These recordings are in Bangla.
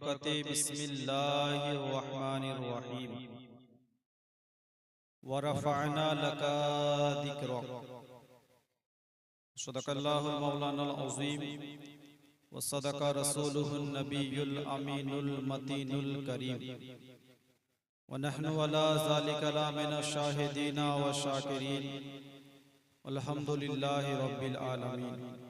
برکت بسم اللہ الرحمن الرحیم. ورفعنا لکا ذکرک صدق اللہ المولانا العظیم. وصدق رسوله النبی الامین المتین الكریم ونحن ولا ذلك لا من الشاہدین والشاکرین والحمد للہ رب العالمین.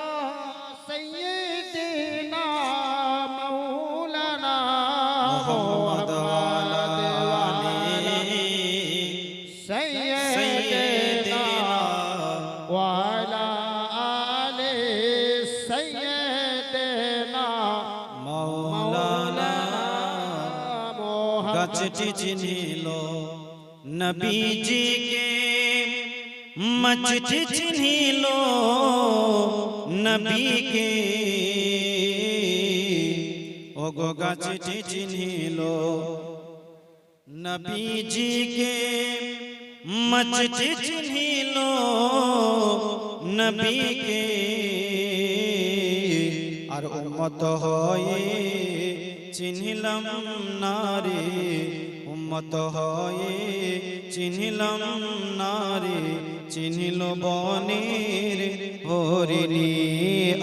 গাছটি চিনিল নবীজিকে মচটি চিনিল নবীকে ও গো গাছটি চিনিল নবীজিকে মচটি চিনিল নবীকে আর উম্মত হয়ে চিনলাম নারে উম্মত হয়ে চিনলাম নারে চিনিল বনের হরিণী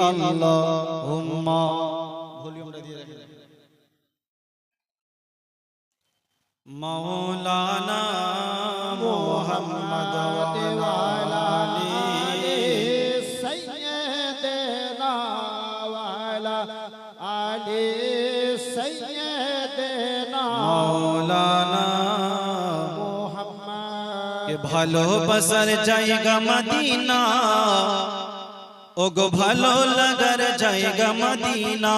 আল্লাহ উম্মা মৌলানা ভালোবাসার জায়গা মদিনা। ও গো ভালো লাগার জায়গা মদিনা।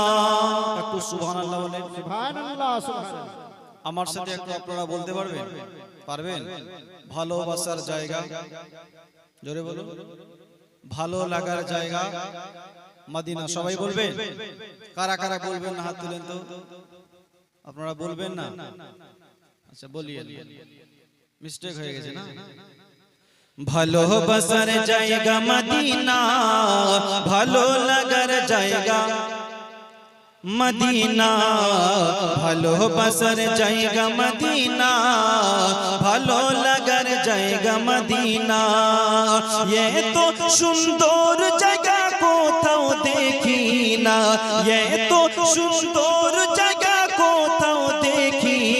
একটু সুবহানাল্লাহ বলেন। সুবহানাল্লাহ সুবহানাল্লাহ। আমার সাথে একটু আপনারা বলতে পারবেন? পারবেন? ভালোবাসার জায়গা। জোরে বলুন। ভালো লাগার জায়গা মদিনা। সবাই বলবেন? কারা কারা বলবেন? না হাত তুলেন তো। আপনারা বলবেন না? আচ্ছা বলিয়ে মিস্টেক হয়ে গেছে না? ভালোবাসার জায়গা মদিনা। ভালো লাগার জায়গা মদিনা। ভালোবাসার জায়গা মদিনা। ভালো লাগার জায়গা মদিনা। এ তো সুন্দর জায়গা কোথাও দেখি না। এ তো সুন্দর জায়গা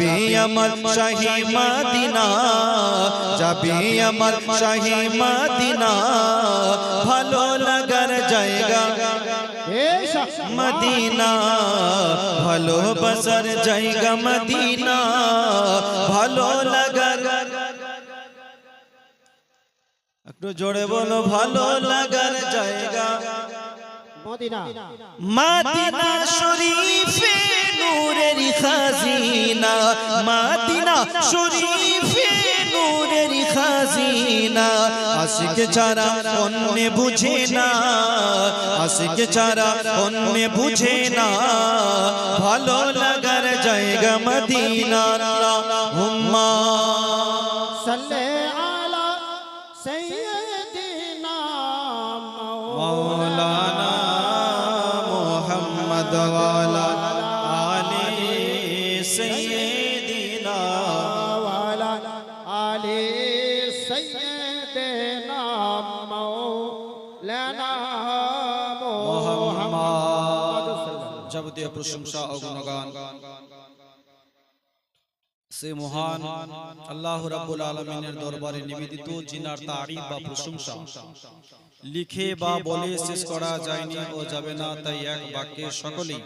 যাবে আমার শাহী মদিনা যাবে আমার শাহী মদিনা। ভালো লাগার জায়গা। মদিনা। ভালো বসার জায়গা মদিনা। ভালো লাগার একটু জোরে বলো ভালো লাগার জায়গা। মাদিনা। শরীফে নূরের খাজিনা। মাদিনা শরীফে নূরের খাজিনা। আশিক ছাড়া অন্য বুঝে না। আশিক ছাড়া অন্য বুঝে না। ভালো লাগার জায়গা মদিনা। হুম্মা যাবতীয় প্রশংসা ও গুণগান। সে মহান আল্লাহ রাব্বুল আলামিনের দরবারে নিবেদিত জিনার তারিফ বা প্রশংসা। লিখে বা বলে শেষ করা যায়নি ও যাবে না তাই এক বাক্যে সকলেই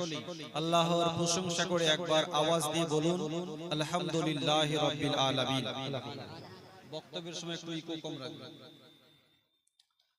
আল্লাহর প্রশংসা করে একবার আওয়াজ দিয়ে বলুন আলহামদুলিল্লাহ রাব্বিল আলামিন। বক্তব্যের সময় একটু ইকো কম রাখবেন।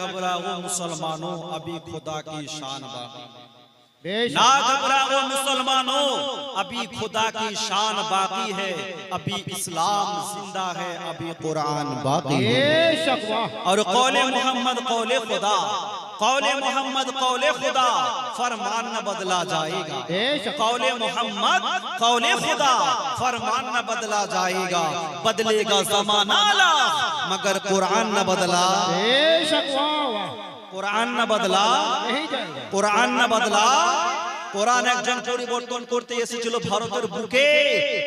گھبراؤ مسلمانوں ابھی خدا کی شان باقی۔ نہ گھبراؤ مسلمانوں ابھی خدا کی شان باقی ہے۔ ابھی اسلام زندہ ہے ابھی قرآن باقی ہے۔ اور قول محمد قول خدا۔ قول محمد قول خدا فرمان نہ بدلا جائے گا۔ قول محمد قول خدا فرمان نہ بدلا جائے گا۔ بدلے گا زمان زمانہ مگر قرآن نہ بدلا۔ قرآن نہ بدلا۔ قرآن نہ بدلا۔ قرآن ایک جن چوری কোরআন একজন পরিবর্তন করতে এসেছিল بھوکے۔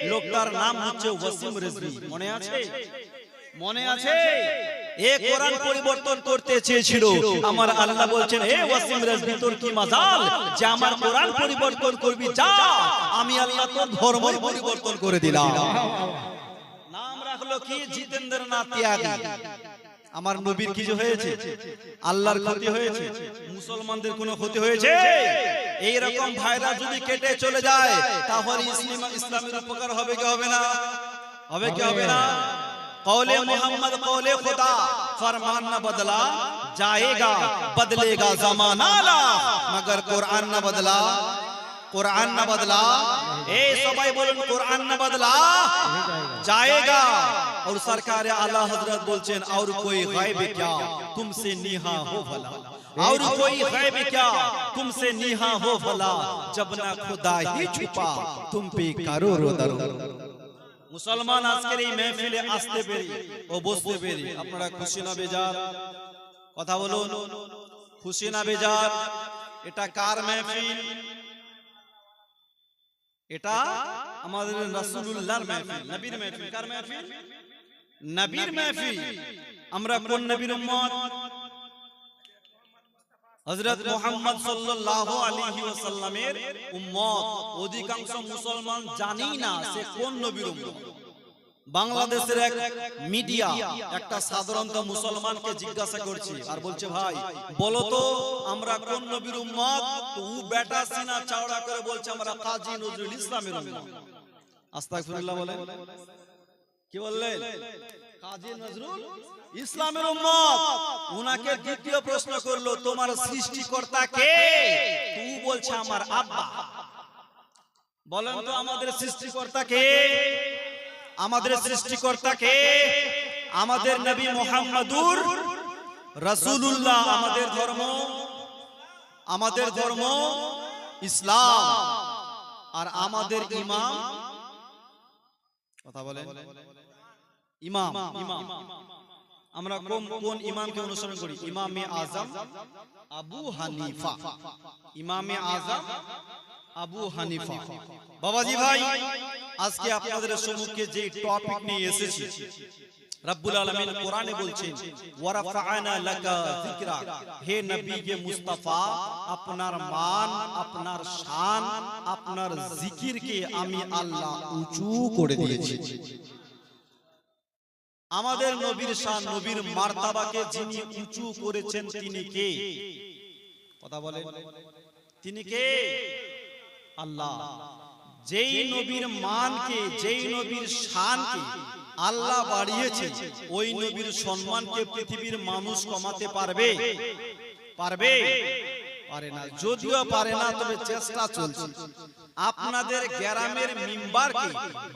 لوگ تار نام হচ্ছে وسیم رزی مونے আছে مونے আছে এ কোরআন পরিবর্তন করতে চেয়েছিল। আমার আল্লাহ বলছেন হে ওয়াসিম তোর কি মাজাল? যে আমার কোরআন পরিবর্তন করবি যা। আমি আল্লাহ তোর ধর্ম পরিবর্তন করে দিলাম। নাম রাখল কি? জিতেন্দ্রনাথ ত্যাগী। আমার নবীর কিছু হয়েছে? আল্লাহর ক্ষতি হয়েছে। মুসলমানদের কোনো ক্ষতি হয়েছে? এই রকম ভাইরা যদি কেটে চলে যায় তাহলে ইসলাম ইসলামের উপকার হবে কি হবে না? হবে কি হবে না? قول محمد، قول خدا، فرمان نہ بدلا، جائے گا، بدلے گا زمانہ لا۔ مگر قرآن نہ بدلا، قرآن نہ بدلا۔ اے سبائی بولن، قرآن نہ بدلا۔ جائے گا۔ اور سرکار اللہ حضرت بولچن اور کوئی غائب کیا؟ تم سے نیہا ہو بھلا۔ اور کوئی غائب کیا؟ تم سے نیہا ہو بھلا۔ جب نہ خدا ہی چھپا، تم پی کرو رو درو۔ মুসলমান আজকের এই মেহফিলে আসতে পেরে ও বসতে পেরে আপনারা খুশি না বেজার? কথা বলুন, খুশি না বেজার? এটা কার মেহফিল? এটা আমাদের রাসূলুল্লাহর মেহফিল। নবীর মেহফিল, কার মেহফিল? নবীর মেহফিল। আমরা কোন নবীর উম্মত? হযরত মুহাম্মদ সাল্লাল্লাহু আলাইহি ওয়াসাল্লামের উম্মত। অধিকাংশ মুসলমান না সে কোন নবীর উম্মত। বাংলাদেশের এক মিডিয়া একটা সাধারণত মুসলমানকে জিজ্ঞাসা করছি আর বলছে ভাই বলো তো আমরা কোন নবীর উম্মত? তো ও বেটা সিনা চাওড়া করে বলছে আমরা কাজী নজরুল ইসলামের উম্মত। আস্তাগফিরুল্লাহ বলেন। কি বললেন? কাজী নজরুল ইসলামের উম্মত। উনাকে দ্বিতীয় প্রশ্ন করল তোমার সৃষ্টিকর্তা কে? তু বলছে আমার আব্বা। বলেন তো আমাদের সৃষ্টিকর্তা কে? আমাদের সৃষ্টিকর্তা কে? আমাদের নবী মোহাম্মদুর রাসূলুল্লাহ আমাদের ধর্ম আমাদের ধর্ম ইসলাম। আর আমাদের ইমাম কথা বলেন। ইমাম। ইমাম। আমরা কোন কোন ইমামকে অনুসরণ করি? ইমামে আজম আবু হানিফা। ইমামে আজম আবু হানিফা। বাবাজি ভাই আজকে আপনাদের সম্মুখে যে টপিক নিয়ে এসেছি রব্বুল আলামিন কোরআনে বলছেন ওয়ারাফা'না লাকা যিকরা। হে নবী কে মুস্তাফা আপনার মান আপনার শান আপনার জিকিরকে আমি আল্লাহ উঁচু করে দিয়েছি। আমাদের নবীর শান নবীর মার্তাবাকে যিনি উঁচু করেছেন তিনি কে? কথা বলেন। তিনি কে? আল্লাহ। যেই নবীর মানকে যেই নবীর শানকে আল্লাহ বাড়িয়েছে ওই নবীর সম্মানকে পৃথিবীর মানুষ কমাতে পারবে? পারবে। পারে না। যদিও পারে না তবে চেষ্টা চলছে। আপনাদের গ্রামের মেম্বারকে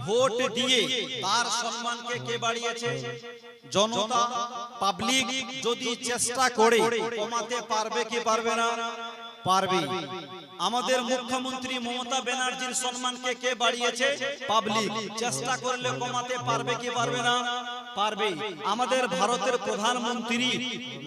ভোট দিয়ে তার সম্মানকে কে বাড়িয়েছে? জনতা পাবলিক যদি চেষ্টা করে কমাতে পারবে কি পারবে না? পারবে। আমাদের মুখ্যমন্ত্রী মমতা ব্যানার্জির সম্মানকে কে বাড়িয়েছে? পাবলিক চেষ্টা করলে কমাতে পারবে কি পারবে না? পারবে আমাদের ভারতের প্রধানমন্ত্রী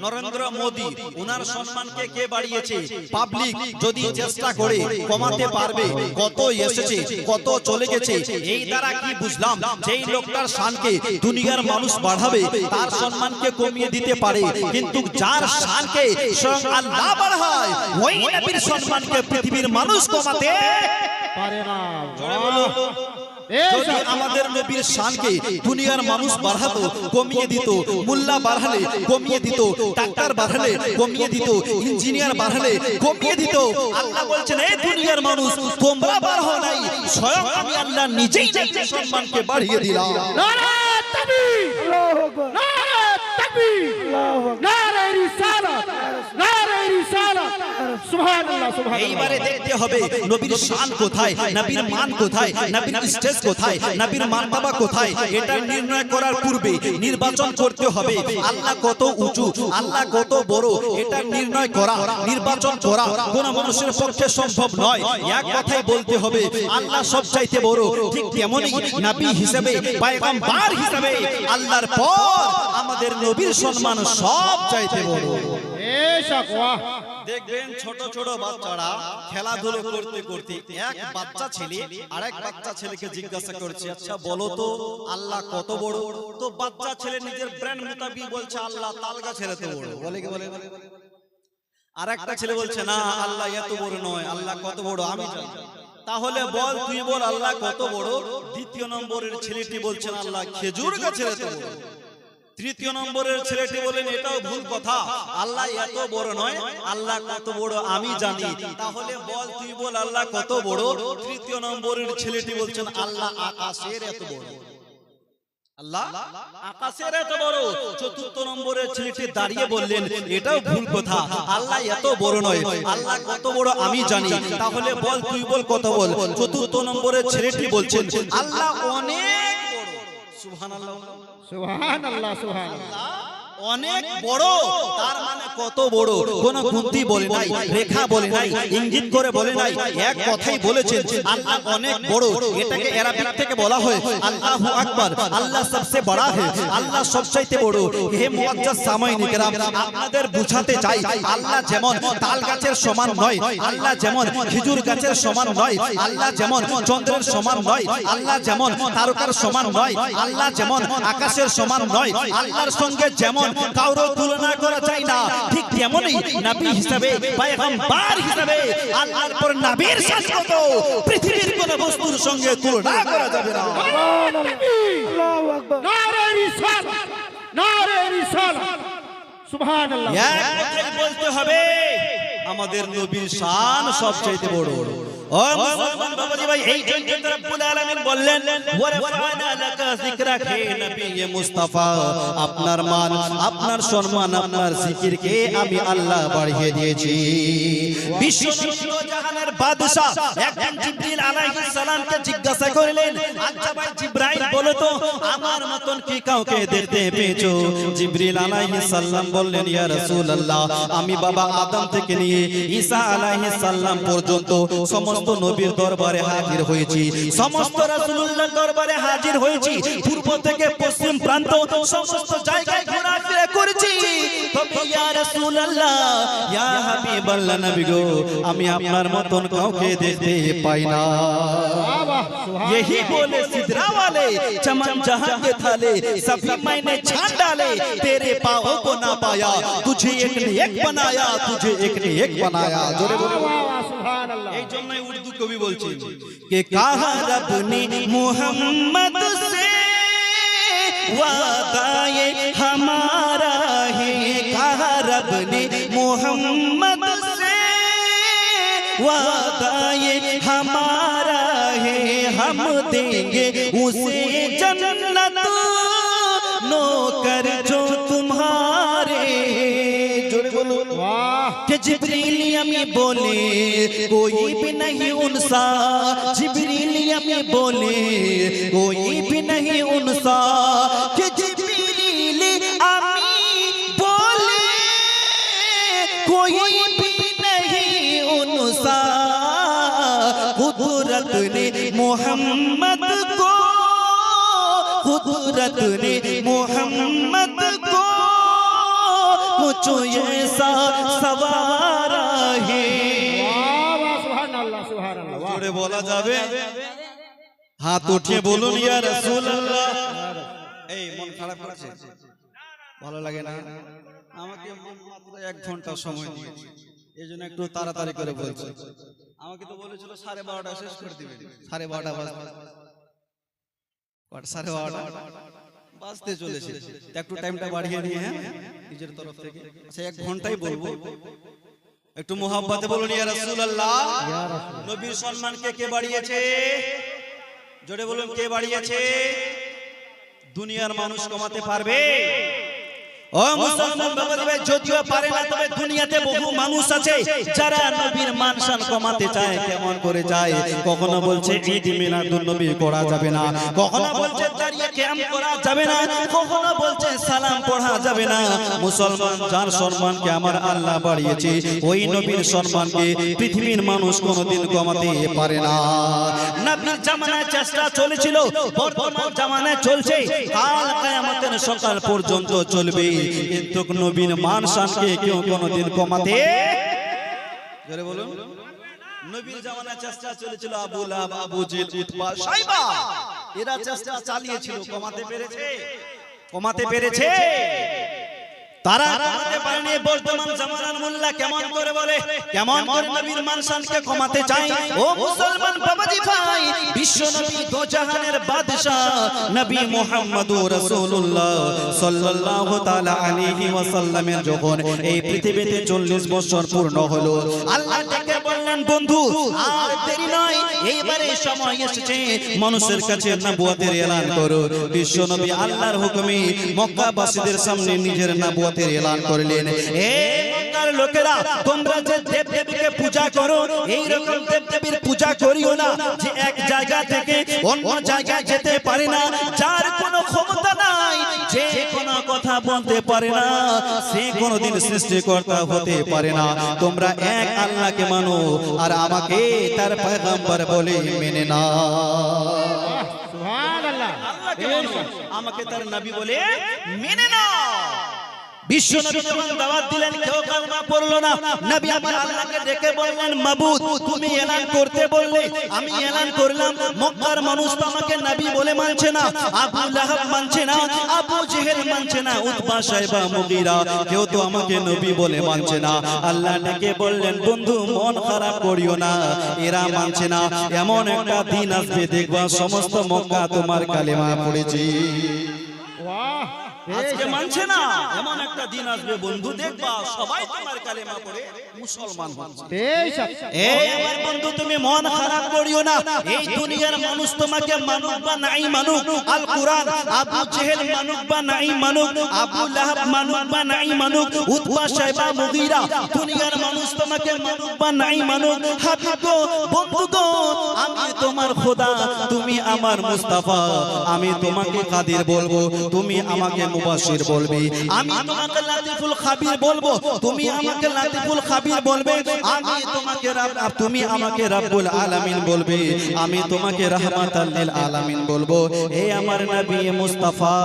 নরেন্দ্র মোদী ওনার সম্মানকে কে বাড়িয়েছে? পাবলিক যদি চেষ্টা করে কমাতে পারবে কত এসেছে কত চলে গেছে এই দ্বারা কি বুঝলাম? যেই লোকটার শানকে দুনিয়ার মানুষ বাড়াবে তার সম্মানকে কমিয়ে দিতে পারে। কিন্তু যার শানকে স্বয়ং আল্লাহ বাড়ায় ওই নবীর সম্মানকে পৃথিবীর মানুষ কমাতে পারে না। জোরে বলো। যদি আমাদের নবীর শানকে দুনিয়ার মানুষ বাড়াতো কমিয়ে দিত মোল্লা বাড়ালে কমিয়ে দিত ডাক্তার বাড়ালে কমিয়ে দিত ইঞ্জিনিয়ার বাড়ালে কমিয়ে দিত। আল্লাহ বলছেন এই দুনিয়ার মানুষ তোমরা বাড়াও নাই স্বয়ং আমি আল্লাহ নিজেই সম্মানকে বাড়িয়ে দিলাম। নারে তাকবীর নারে তাকবীর নারে রিসালাত নারে রিসালাত সুবহানাল্লাহ সুবহানাল্লাহ এইবারে দেখতে হবে নবীর শান কোথায় নবীর মান কোথায় নবীর স্টেজ কোথায় নবীর মানতাবা কোথায় এটা নির্ণয় করার পূর্বে নির্বাচন করতে হবে। আল্লাহ কত উঁচু আল্লাহ কত বড় এটা নির্ণয় করা নির্বাচন করা কোন মানুষের পক্ষে সম্ভব নয়। এক কথাই বলতে হবে আল্লাহ সব চাইতে বড় ঠিক তেমনই নবী হিসেবে পয়গম্বর হিসেবে আল্লাহর পর আমাদের নবীর সম্মান সব চাইতে বড়। সব ওয়াহ দেখবেন ছোট ছোট বাচ্চারা খেলাধুলো করতে করতে এক বাচ্চা ছেলে আরেক বাচ্চা ছেলেকে জিজ্ঞাসা করছে আচ্ছা বলো তো আল্লাহ কত বড়? তো বাচ্চা ছেলে নিজের ব্রেন মোতাবিক বলছে আল্লাহ তাল গাছের এত বড়। বলে কি বলে আর একটা ছেলে বলছে না আল্লাহ এত বড় নয় আল্লাহ কত বড় আমি জানি। তাহলে বল তুই বল আল্লাহ কত বড়? দ্বিতীয় নম্বরের ছেলেটি বলছেন আল্লাহ খেজুর গাছের এত বড়। তৃতীয় নম্বরের ছেলেটি বলেন এটাও ভুল কথা। আল্লাহ এত বড় নয় আল্লাহ কত বড় আমি জানি। তাহলে বল তুই বল আল্লাহ কত বড়? তৃতীয় নম্বরের ছেলেটি বলছেন আল্লাহ আকাশের এত বড়। আল্লাহ আকাশের এত বড়। চতুর্থ নম্বরের ছেলেটি দাঁড়িয়ে বললেন এটাও ভুল কথা। আল্লাহ এত বড় নয়। আল্লাহ কত বড় আমি জানি। তাহলে বল তুই বল কত বল। চতুর্থ নম্বরের ছেলেটি বলছেন আল্লাহ অনেক বড় সুবহানাল্লাহ সুবহানাল্লাহ সুবহানাল্লাহ। অনেক বড় তার মানে কত বড় কোন গুনতি বলে নাই রেখা বলে নাই ইঙ্গিত করে বলে নাই এক কথাই বলেছেন আল্লাহ অনেক বড় এটাকে আরবিক থেকে বলা হয় আল্লাহু আকবার আল্লাহ সবচেয়ে বড় হে আল্লাহ সবচাইতে বড় হে মুআজ্জাজ সামাইন کرام আপনাদের বুঝাতে চাই আল্লাহ যেমন তাল গাছের সমান নয় আল্লাহ যেমন খেজুর গাছের সমান নয় আল্লাহ যেমন চন্দ্রের সমান নয় আল্লাহ যেমন তারকার সমান নয় আল্লাহ যেমন আকাশের সমান নয় আল্লাহর সঙ্গে যেমন কারও তুলনা করা যায় না। ঠিক তেমনই নবী হিসাবে পয়গম্বর হিসাবে আল্লাহর পর নবীর শাশ্বত পৃথিবীর কোন বস্তুর সঙ্গে তুলনা করা যাবে না। নারে রিসালাত নারে রিসালাত আমাদের নবীর শান সবচাইতে বড়। আপনার মান, আপনার সম্মান, আপনার জিকিরকে আমি আল্লাহ বাড়িয়ে দিয়েছি। জিজ্ঞাসা করলেন আচ্ছা আমার মতন কি কাউকে দেখতে পেয়েছ? জিবরিল আলাইহিস সালাম বললেন ইয়া রাসূলুল্লাহ আমি বাবা আদম থেকে নিয়ে ঈসা আলাইহিস সালাম পর্যন্ত সমস্ত নবীর দরবারে হাজির হয়েছি সমস্ত রাসূলুল্লাহর দরবারে হাজির হয়েছি পূর্ব থেকে পশ্চিম প্রান্ত সমস্ত জায়গায় ঘোরাফেরা করেছি তবে ইয়া রাসূলুল্লাহ ইয়া হাবিবাল্লাহ নবী গো আমি আপনার মতন কাউকে দেখতে পাই না বাহ সুবহান यही बोले सिदरा वाले चमन जहां के थाले सभी मैंने छान डाले तेरे पाओ को ना पाया فرمایا تجھے ایک نے ایک بنایا تجھے ایک نے ایک بنایا۔ জোরে বলুন اردو کو بھی কবি বলছেন کہ کہا رب نے محمد سے وعدہ یہ ہمارا ہے۔ کہا رب نے محمد سے وعدہ یہ ہمارا ہے۔ ہم دیں گے اسے नौकर जो तुम्हारे जोरे बोलो বাহ कि जिब्रील यमी बोले कोई भी नहीं उनसा जिब्रील यमी बोले कोई भी नहीं उनसा कि जिब्रील अमी बोले कोई भी नहीं उनसा कुदरत ने मोहम्मद को कुदरत ने मोहम्मद को कुछ ऐसा सवारा है সুবহান আল্লাহ সুবহান আল্লাহ বাহ জোরে বলা যাবে হাত উঠিয়ে বলুন ইয়া রাসূলুল্লাহ এই মন খারাপ করছে ভালো লাগে না আমাকে মাত্র এক ঘন্টা সময় দিয়েছে এই জন্য একটু তাড়াতাড়ি করে বলছি আমাকে তো বলেছিল সাড়ে বারোটা শেষ করে দিবে সাড়ে বারোটা বাজতে কটা? সাড়ে বারোটা বাজতে চলেছে। একটু টাইমটা বাড়িয়ে নিয়ে হ্যাঁ? নিজের তরফ থেকে। আচ্ছা এক ঘন্টাই বলব। একটু মোহাব্বতে বলুন ইয়া রাসূলুল্লাহ। নবীর সম্মানকে কে বাড়িয়েছে? জোরে বলুন কে বাড়িয়েছে? দুনিয়ার মানুষ কমাতে পারবে? কখনো বলছে ঈদ করা যাবে না, কখনো বলছে কখনো বলছে সালাম পড়া যাবে না। মুসলমান যার সম্মানকে আমার আল্লাহ বাড়িয়েছে, ওই নবীর সম্মানকে পৃথিবীর মানুষ কোনোদিন কমাতে পারে না। চেষ্টা চলেছিল জামানায় চলছে সকাল পর্যন্ত চলবে। কিন্তু নবীন মান শানকে কেউ কোনোদিন কমাতে চেষ্টা চলেছিল আবু এরা চেষ্টা চালিয়েছিল, কমাতে পেরেছে। কমাতে পেরেছে। তারা পারেনি বর্তমান জামানার মোল্লা কেমন করে বলে? কেমন করে নবীর মানসানকে কমাতে চায়? ও মুসলমান বাবাজি ভাই, বিশ্ব নবী দো জাহানের বাদশা নবী মুহাম্মদুর রাসূলুল্লাহ সাল্লাল্লাহু তাআলা আলাইহি ওয়াসাল্লামের যখন এই পৃথিবীতে 40 বছর পূর্ণ হলো, আল্লাহ বললেন বন্ধু, আর দেরি নয় এইবারে সময় এসেছে। মানুষের কাছে নবুয়তের এলান করো। বিশ্ব নবী আল্লাহর হুকুমে মক্কাবাসীদের সামনে নিজের নবুয়তের এলান করলেন। হে মক্কার লোকেরা, তোমরা যে দেব দেবীকে পূজা করো এই রকম দেব দেবীর পূজা করিও না, যে এক জায়গা থেকে অন্য জায়গায় যেতে পারে না, যার কোনো ক্ষমতা নাই, যে কথা বলতে পারে না সে কোনোদিন সৃষ্টিকর্তা হতে পারে না। তোমরা এক আল্লাহকে মানো আর আমাকে তার পয়গম্বর বলে মেনে না আমাকে তার নবী বলে মেনে নাও। কেউ মক্কার মানুষ তো আমাকে নবী বলে মানছে না কেউ তো আমাকে নবী বলে মানছে না। আল্লাহ ডেকে বললেন, বন্ধু, মন খারাপ করিও না, এরা মানছে না। এমন একটা দিন আসবে, দেখবা সমস্ত মক্কা তোমার কালেমা পড়েছে। বাহ আজকে মানছে না। এমন একটা দিন আসবে বন্ধু দেখবা সবাই তোমার কালেমা পড়ে মুসলমান এই আমার বন্ধু তুমি মন খারাপ করিও না। এই দুনিয়ার মানুষ তোমাকে মানুক বা নাই মানুক আল কুরআন আবু জেহেল মানুক বা নাই মানুক আবু লাহাব মানুক বা নাই মানুক উতবা মুগীরা দুনিয়ার মানুষ তোমাকে মানুক বা নাই মানুক। হাবিব বন্ধু গো আমি তোমার খোদা তুমি আমার মুস্তাফা আমি তোমাকে কাদির বলব? তুমি আমাকে মুবাশির বলবে, আমি তোমাকে লাতিফুল খাবির বলব, তুমি আমাকে লাতিফুল খাবির বলবে, আমি তোমাকে রাব তুমি আমাকে রাব্বুল আলামিন বলবে, আমি তোমাকে রাহমাতাল লিল আলামিন বলব হে আমার নবী মুস্তাফা,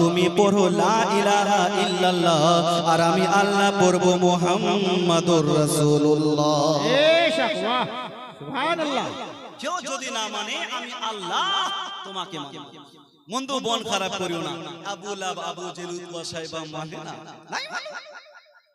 তুমি পড়ো লা ইলাহা ইল্লাল্লাহ, আর আমি আল্লাহ পড়ব মুহাম্মাদুর রাসূলুল্লাহ। বেশ বাহ সুবহান আল্লাহ কেউ যদি না মানে আমি আল্লাহ তোমাকে মানব মন্দ বন খারাপ করিও না। আবু আবু জেল সাহেবা মানে না? নাই মানে।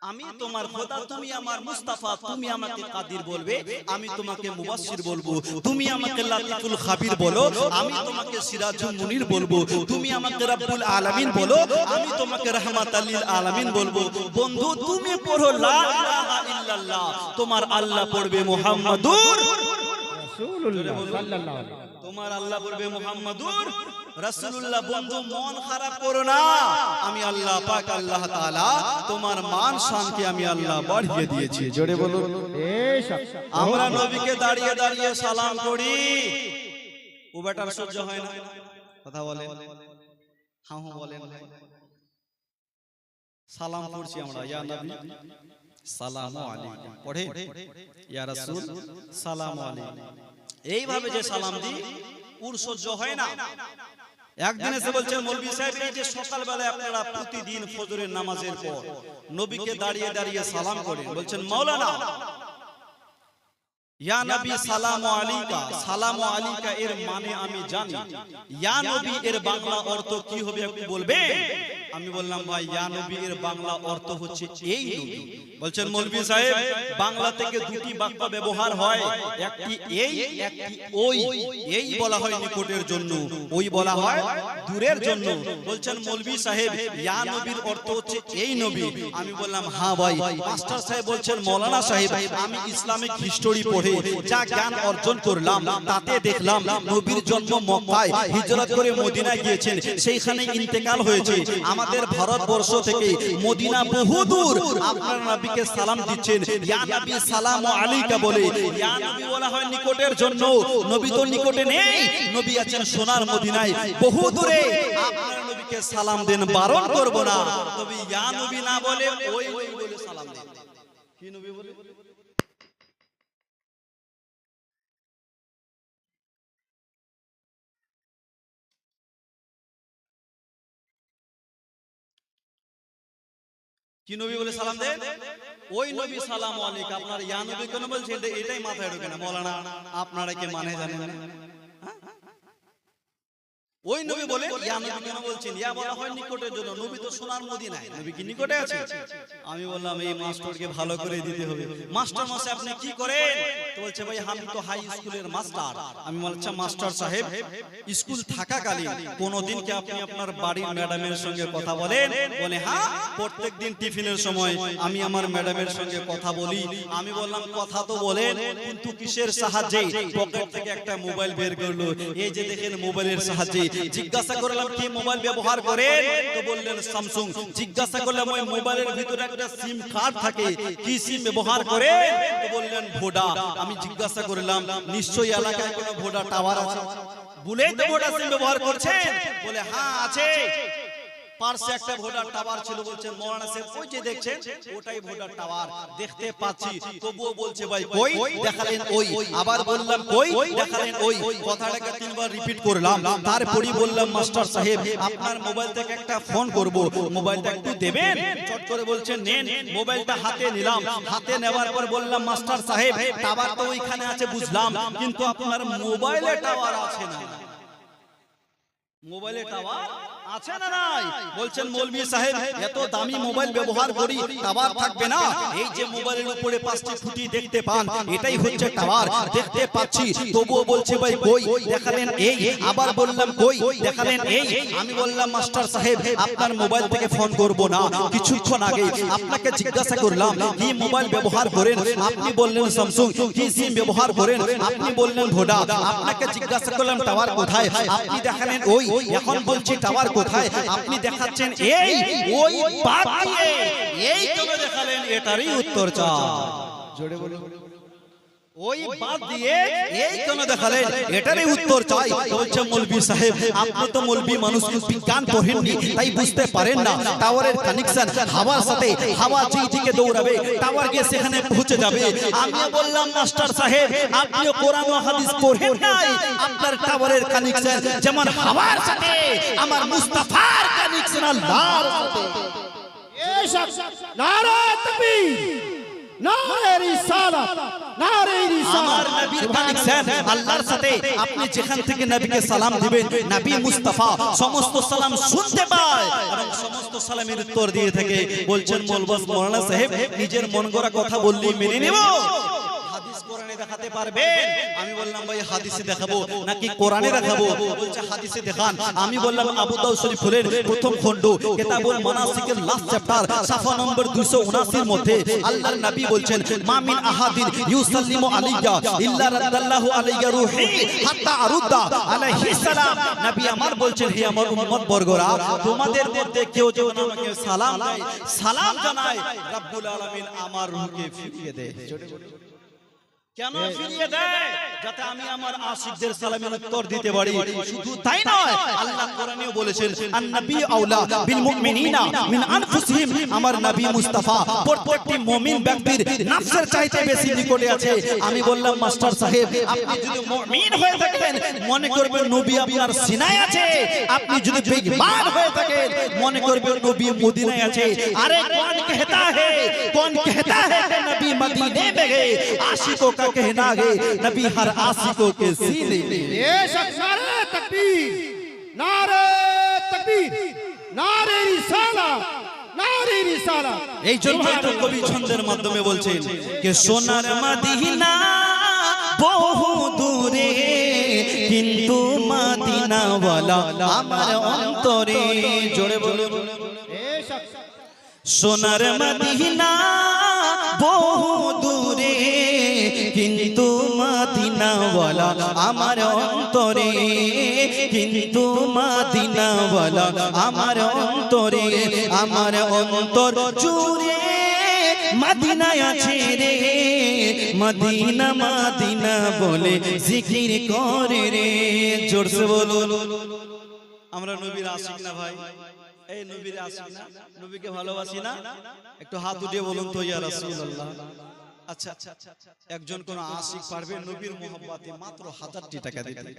আমি তোমার খোদা তুমি আমার মুস্তাফা তুমি আমাকে কাদির বলবে আমি তোমাকে মুবাশশির বলব তুমি আমাকে লাতিফুল খাবির বলো আমি তোমাকে সিরাজুল মুনির বলব তুমি আমাকে রাব্বুল আলামিন বলো আমি তোমাকে রাহমাতাল লিল আলামিন বলব। বন্ধু তুমি পড়ো লা ইলাহা ইল্লাল্লাহ তোমার আল্লাহ পড়বে মুহাম্মাদুর। রাসূলুল্লাহ সাল্লাল্লাহু আলাইহি তোমার আল্লাহ পড়বে মুহাম্মাদুর রাসূলুল্লাহ বন্ধু মন খারাপ করো না। আমি আল্লাহ পাক আল্লাহ তাআলা তোমার মান শানকে আমি আল্লাহ বাড়িয়ে দিয়েছি। জোরে বলুন। আমরা নবীকে দাঁড়িয়ে দাঁড়িয়ে সালাম করি। ও বেটার সহ্য হয় না। কথা বলে হ্যাঁ হ্যাঁ বলেন। সালাম করছি আমরা ইয়া নবী। সালামু আলাইকুম। পড়ে? ইয়া রাসূল সালামু আলাইকুম। এইভাবে যে সালাম দিই উর সহ্য হয় না। একদিন এসে বলছেন মৌলভী সাহেব এই যে সকালবেলায় আপনারা প্রতিদিন ফজরের নামাজের পর নবীকে দাঁড়িয়ে দাঁড়িয়ে সালাম করেন। বলছেন মাওলানা ইয়া নবী সালামু আলাইকা সালামু আলাইকা এর মানে আমি জানি। ইয়া নবী এর বাংলা অর্থ কি হবে একটু বলবে আমি বললাম ভাই ইয়া নবী এর বাংলা অর্থ হচ্ছে এই নবী। বলছেন মৌলভী সাহেব বাংলা থেকে দুটি বাক্য ব্যবহার হয়। একটি এই একটি ওই। এই বলা হয় নিকটের জন্য। ওই বলা হয় দূরের জন্য। বলছেন মৌলভী সাহেব ইয়া নবীর অর্থ হচ্ছে এই নবী। আমি বললাম হ্যাঁ ভাই মাস্টার সাহেব বলছেন মৌলানা সাহেব আমি ইসলামিক হিস্টোরি পড়ে যা জ্ঞান অর্জন করলাম তাতে দেখলাম নবীর জন্ম মক্কায় হিজরত করে মদিনায় গিয়েছেন সেইখানে ইন্তেকাল হয়েছে আমাদের ভারতবর্ষ থেকে মদিনা বহু দূর আপনার নবীকে সালাম দিচ্ছেন। ইয়া নবী সালামু আলাইকা বলে। ইয়া নবী বলা হয় নিকটের জন্য। নবী তো নিকটে নেই। নবী আছেন সোনার মদিনায়। বহু দূরে আপনার নবীকে সালাম দেন বারণ করব না। তবে ইয়া নবী না বলে ওই ওই বলে সালাম দেন। কি নবী বলে? কি নবী বলে সালাম দেন? ওই নবী সালাম আলিক আপনার ইয়া নবী কেন বলছেন? এটাই মাথায় ঢোকে না। মৌলানা, আপনারা কি মানে জানেন? ওই নবী বলে ইয়া নবী কেন বলছেন ইয়া বলা হয় নিকটের জন্য নবী তো সোনার মদিনায়। নবী কি নিকটে আছে? আমি বললাম এই মাস্টারকে ভালো করে দিতে হবে। মাস্টার মশাই আপনি কি করেন? তো বলছে ভাই আমি তো হাই স্কুলের মাস্টার। আমি বলছি মাস্টার সাহেব স্কুল থাকাকালীন কোনোদিন কি আপনি আপনার বাড়ির ম্যাডামের সঙ্গে কথা বলেন? বলে হ্যাঁ প্রত্যেকদিন টিফিনের সময় আমি আমার ম্যাডামের সঙ্গে কথা বলি। আমি বললাম কথা তো বলেন কিন্তু কিসের সাহায্যে পকেট থেকে একটা মোবাইল বের করল এই যে দেখেন মোবাইলের সাহায্যে জিজ্ঞাসা করলাম কি মোবাইল ব্যবহার করেন? তো বললেন স্যামসুং জিজ্ঞাসা করলাম ওই মোবাইলের ভিতরে একটা সিম কার্ড থাকে কি সিম ব্যবহার করেন? তো বললেন ভোডা আমি জিজ্ঞাসা করলাম নিশ্চয়ই এলাকায় কোনো ভোডা টাওয়ার আছে বলেই তো ভোডা সিম ব্যবহার করছেন বলে হ্যাঁ আছে। পার্শ্বে একটা ভোটার টাওয়ার ছিল বলছেন মৌলানা সাহেব ওই যে দেখছেন ওটাই ভোটার টাওয়ার দেখতে পাচ্ছি তবুও বলছে ভাই কই দেখালেন ওই আবার বললাম কই দেখালেন ওই কথাটাকে তিনবার রিপিট করলাম। তারপরই বললাম মাস্টার সাহেব আপনার মোবাইল থেকে একটা ফোন করব। মোবাইলটা একটু দেবেন? চট করে বলছেন নেন মোবাইলটা হাতে নিলাম। হাতে নেওয়ার পর বললাম মাস্টার সাহেব টাওয়ার তো ওইখানে আছে বুঝলাম। কিন্তু আপনার মোবাইলে টাওয়ার আছে না মোবাইলে টাওয়ার আছে না নাই? বলছেন মৌলভী সাহেব এত দামি মোবাইল ব্যবহার করি টাওয়ার থাকবে না? এই যে মোবাইলের উপরে পাঁচটি খুঁটি দেখতে পান এটাই হচ্ছে টাওয়ার দেখতে পাচ্ছি। তবুও বলছে ভাই কই দেখালেন এই আবার বললাম কই দেখালেন এই আমি বললাম মাস্টার সাহেব আপনার মোবাইল থেকে ফোন করব না। কিছুক্ষণ আগে আপনাকে জিজ্ঞাসা করলাম কি মোবাইল ব্যবহার করেন? আপনি বললেন স্যামসুং কি সিম ব্যবহার করেন? আপনি বললেন ভোডা আপনাকে জিজ্ঞাসা করলাম টাওয়ার কোথায় আপনি দেখালেন ওই এখন বলছি টাওয়ার কোথায় আপনি দেখাচ্ছেন এই ওই বাদ দিয়ে এই কেন দেখালেন? এটারই উত্তর চাও জোরে বলুন। ওই বাদ দিয়ে এই কেন দেখালেন এটারই উত্তর চাই। বলছে মৌলভী সাহেব আপনি তো মৌলভী মানুষ বিজ্ঞান পড়েননি তাই বুঝতে পারেন না। টাওয়ারের কানেকশন হাওয়ার সাথে হাওয়া যেই দিকে দৌড়াবে টাওয়ার গিয়ে সেখানে পৌঁছে যাবে। আমি বললাম মাস্টার সাহেব আপনিও কোরআন ও হাদিস পড়েন নাই। আপনার টাওয়ারের কানেকশন যেমন হাওয়ার সাথে আমার মুস্তাফার কানেকশন আল্লাহর সাথে। বেশক নারে তাকবীর। নারে রিসালাত নারে আল্লাহর সাথে আপনি যেখান থেকে সালাম দিবেন, নবী মুস্তাফা, সমস্ত সালাম শুনতে পায় সমস্ত দিয়ে থাকে। বলছেন সাহেব, নিজের মন গড়া কথা বললি মেনে নেব। দেখাতে পারবেন আমি বললাম ভাই হাদিসে দেখাবো নাকি কোরআনে দেখাবো? বলছে হাদিসে দেখান। আমি বললাম আবু দাউদ শরীফের প্রথম খণ্ড কিতাবুল মানাসিকের লাস্ট চ্যাপ্টার সাফা নম্বর 279 এর মধ্যে আল্লাহর নবী বলছেন মা মিন আহাদিন ইউসাল্লিমু আলাইয়া ইল্লা রাদ্দাল্লাহু আলাইয়া রূহি হাত্তা আরুদ্দা আলাইহি সালাম। নবী আমার বলছেন হে আমার উম্মত বর্গরা তোমাদের মধ্যে কেউ যখন আমাকে সালাম দেয় সালাম জানায় রব্বুল আলামিন আমার রূহকে ফিরিয়ে দেয় কেন ফিরিয়ে দেয় যাতে আমি আমার আশিকদের সালামের উত্তর দিতে পারি শুধু তাই নয় আল্লাহ কোরআনেও বলেছেন আন-নবী আউলা বিল মুমিনিনা মিন আনফুসিহিম আমার নবী মুস্তাফা প্রত্যেকটি মুমিন ব্যক্তির নফসের চাইতে বেশি নিকটে আছে আমি বললাম মাস্টার সাহেব আপনি যদি মুমিন হয়ে থাকেন মনে করবেন নবী আপনার সিনায় আছে আপনি যদি বেঈমান হয়ে থাকেন মনে করবেন নবী মদিনায় আছে আরে কোন कहता है कौन कहता है कि नबी मदीने में गए आशिकों का कहना है नबी हर आशिकों के सीने में বেশক নারে তকবীর নারে তকবীর নারে রিসালাত নারে রিসালাত এই জন্যই তো কবি ছন্দের মাধ্যমে বলছেন যে সোনার মদিনা বহু দূরে কিন্তু মদিনাওয়ালা আমার অন্তরে জোরে বলো বেশক সোনার মদিনা আমার অন্তরে, কিন্তু মদিনাওয়ালা, আমার অন্তরে, আমার অন্তর জুড়ে মদিনায় আছে রে। মদিনা মদিনা বলে জিকির করে রে। জোরসে বলো আমরা নবীর আশিক না ভাই? এই নবীর আশিক না? নবীকে ভালোবাসি না? একটু হাত উঠিয়ে বলুন তো ইয়া রাসূলুল্লাহ। আচ্ছা একজন কোন আশিক পারবে নবীর মোহাম্মতে মাত্র হাজারটি টাকা দিতে।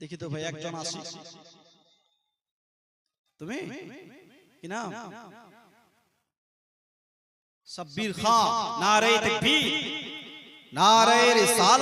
দেখি তো ভাই একজন আশিক। তুমি? কি নাম? সাব্বির খান নারে তাকবীর। নারে রিসালাত।